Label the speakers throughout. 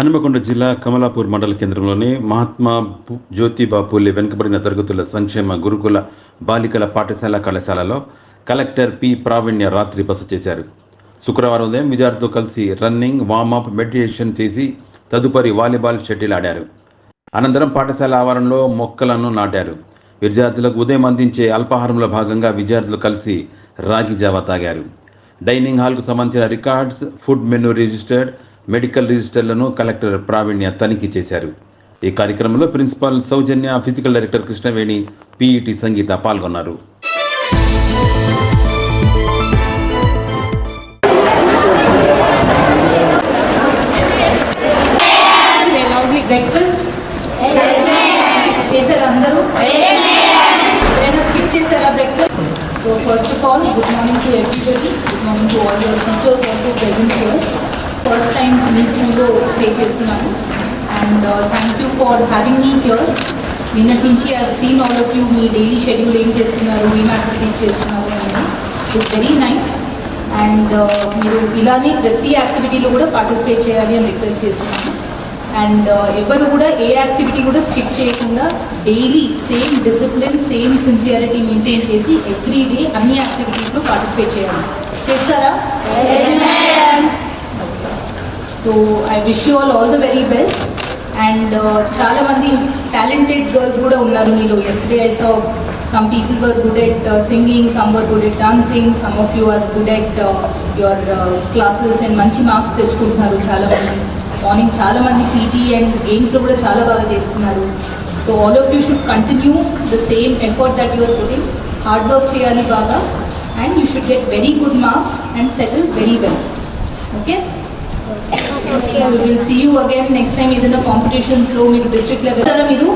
Speaker 1: హనుమకొండ జిల్లా కమలాపూర్ మండల కేంద్రంలోని మహాత్మా పు- వెనుకబడిన తరగతుల సంక్షేమ గురుకుల బాలికల పాఠశాల కళాశాలలో కలెక్టర్ పి ప్రావీణ్య రాత్రి బస చేశారు. శుక్రవారం ఉదయం విద్యార్థులతో కలిసి రన్నింగ్ వార్మప్ మెడిటేషన్ చేసి తదుపరి వాలీబాల్ షటిల్ ఆడారు. అనంతరం పాఠశాల ఆవరణలో మొక్కలను నాటారు. విద్యార్థులకు ఉదయం అందించే అల్పాహారంలో భాగంగా విద్యార్థులు కలిసి రాగి జావా తాగారు. డైనింగ్ హాల్కు సంబంధించిన records food menu registered medical రిజిస్టర్లను కలెక్టర్ ప్రావీణ్య తనిఖీ చేశారు. ఈ కార్యక్రమంలో principal Soujanya physical director Krishnaveni PET Sangeetha పాల్గొన్నారు.
Speaker 2: Say loudly, అందరూ? ఎవరైనా స్కిప్ చేశారా breakfast so first of all good morning to everybody good morning to all your teachers also present here first time మీ స్కూల్లో stay చేస్తున్నాను. And thank you for having me here నిన్నటి నుంచి I seen all of you me daily schedule ఏం చేస్తున్నారు? ఏం activities చేస్తున్నారు అనేది. It's very nice and మీరు ఇలానే ప్రతి యాక్టివిటీలో కూడా పార్టిసిపేట్ చేయాలి అని రిక్వెస్ట్ చేస్తున్నాను. అండ్ uh, ఎవరు కూడా ఏ యాక్టివిటీ కూడా స్కిప్ చేయకుండా daily same discipline same sincerity maintain చేసి ఎవ్రీ డే అన్ని యాక్టివిటీస్లో పార్టిసిపేట్ చేయాలి. చేస్తారా? So I wish you all all the very best and చాలా మంది టాలెంటెడ్ గర్ల్స్ కూడా ఉన్నారు మీలో. Yesterday I saw some people were good at singing some were good at dancing some of you are good at your classes and మంచి marks తెచ్చుకుంటున్నారు చాలా మంది. Morning చాలా మంది పీటీ అండ్ గేమ్స్లో కూడా చాలా బాగా చేస్తున్నారు. So all of you should continue the same effort that your putting hard work చేయాలి బాగా. And you should get very good marks and settle very well okay so will see you again next time ఏదైనా competitions లో మీరు district level వెళ్తారా మీరు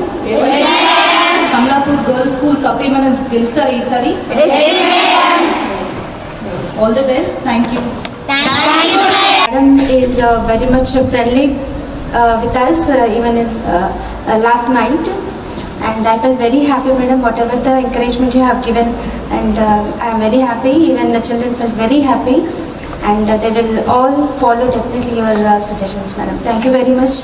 Speaker 2: Kamalapur girls school cup ఏమైనా గెలుస్తారా ఈసారి all the best thank you
Speaker 3: Madam is uh, very much friendly uh, with us uh, even in, uh, uh, last night and I felt very happy madam whatever the encouragement you have given and uh, I am very happy even the children felt very happy and uh, they will all follow definitely your uh, suggestions madam. Thank you very much.